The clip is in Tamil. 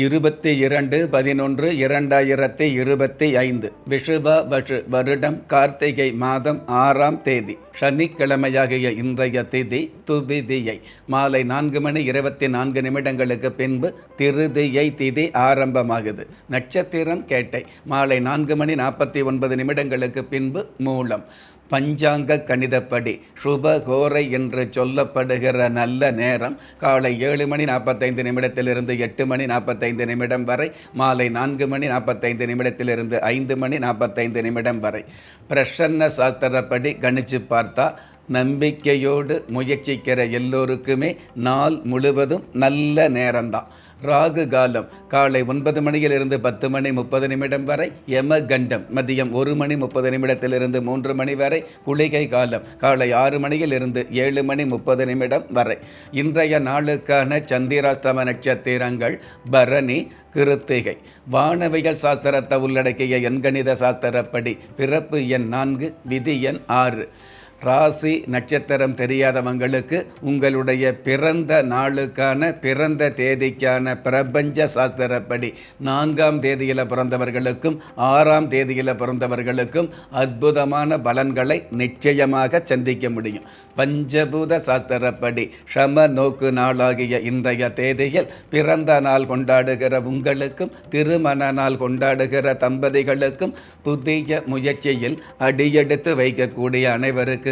இருபத்தி இரண்டு பதினொன்று இரண்டாயிரத்தி இருபத்தி ஐந்து விஷுவ வஷு வருடம் கார்த்திகை மாதம் ஆறாம் தேதி சனிக்கிழமையாகிய இன்றைய திதி துவிதியை மாலை நான்கு மணி இருபத்தி நான்கு நிமிடங்களுக்கு பின்பு திருதியை திதி ஆரம்பமாகுது. நட்சத்திரம் கேட்டை மாலை நான்கு மணி நாற்பத்தி ஒன்பது நிமிடங்களுக்கு பின்பு மூலம். பஞ்சாங்க கணிதப்படி சுபகோரை என்று சொல்லப்படுகிற நல்ல நேரம் காலை ஏழு மணி நாற்பத்தைந்து நிமிடத்திலிருந்து எட்டு மணி நாற்பத்தைந்து நிமிடம் வரை மாலை நான்கு மணி நாற்பத்தைந்து நிமிடத்திலிருந்து ஐந்து மணி நாற்பத்தைந்து நிமிடம் வரை. பிரசன்ன சாஸ்திரப்படி கணிச்சு பார்த்தா நம்பிக்கையோடு முயற்சிக்கிற எல்லோருக்குமே நாள் முழுவதும் நல்ல நேரம்தான். ராகு காலம் காலை ஒன்பது மணியிலிருந்து பத்து மணி முப்பது நிமிடம் வரை யம கண்டம் மதியம் ஒரு மணி முப்பது நிமிடத்திலிருந்து மூன்று மணி வரை குளிகை காலம் காலை ஆறு மணியிலிருந்து ஏழு மணி முப்பது நிமிடம் வரை. இன்றைய நாளுக்கான சந்திராஸ்தம நட்சத்திரங்கள் பரணி கிருத்திகை. வானவியல் சாஸ்திரத்தை உள்ளடக்கிய எண்கணித சாஸ்திரப்படி பிறப்பு எண் நான்கு விதி எண் ஆறு. ராசி நட்சத்திரம் தெரியாதவங்களுக்கு உங்களுடைய பிறந்த நாளுக்கான பிறந்த தேதிக்கான பிரபஞ்ச சாஸ்திரப்படி நான்காம் தேதியில் பிறந்தவர்களுக்கும் ஆறாம் தேதியில் பிறந்தவர்களுக்கும் அற்புதமான பலன்களை நிச்சயமாக சந்திக்க முடியும். பஞ்சபூத சாஸ்திரப்படி ஷம நோக்கு நாளாகிய இன்றைய தேதியில் பிறந்த நாள் கொண்டாடுகிற உங்களுக்கும் திருமண நாள் கொண்டாடுகிற தம்பதிகளுக்கும் புதிய முயற்சியில் அடியெடுத்து வைக்கக்கூடிய அனைவருக்கு